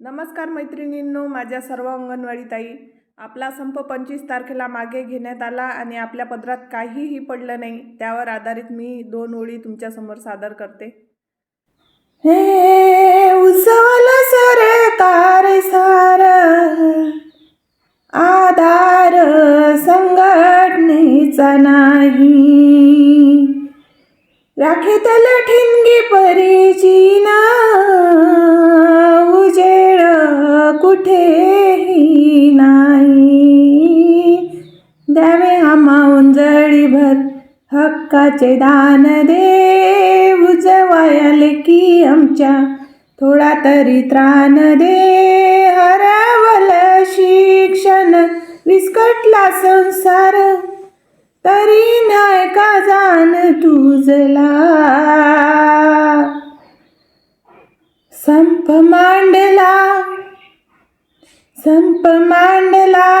नमस्कार मैत्रिणींनो माझ्या सर्व अंगणवाडी ताई. आपला संप पंचवीस तारखेला मागे घेण्यात आला आणि आपल्या पदरात काहीही पडलं नाही त्यावर आधारित मी दोन ओळी तुमच्यासमोर सादर करते. हे उजवल तारे सार. आधार संघटनेचा नाही. राखेतल ठिणगी परीची कुठेही नाही. द्यावे आम्हा जळीभर हक्काचे दान दे. उजवायले की आमच्या थोडा तरी त्राण दे. हरवल शिक्षण विस्कटला संसार. तरी नाही का जाण तुझला? संप मांडला. संप मांडला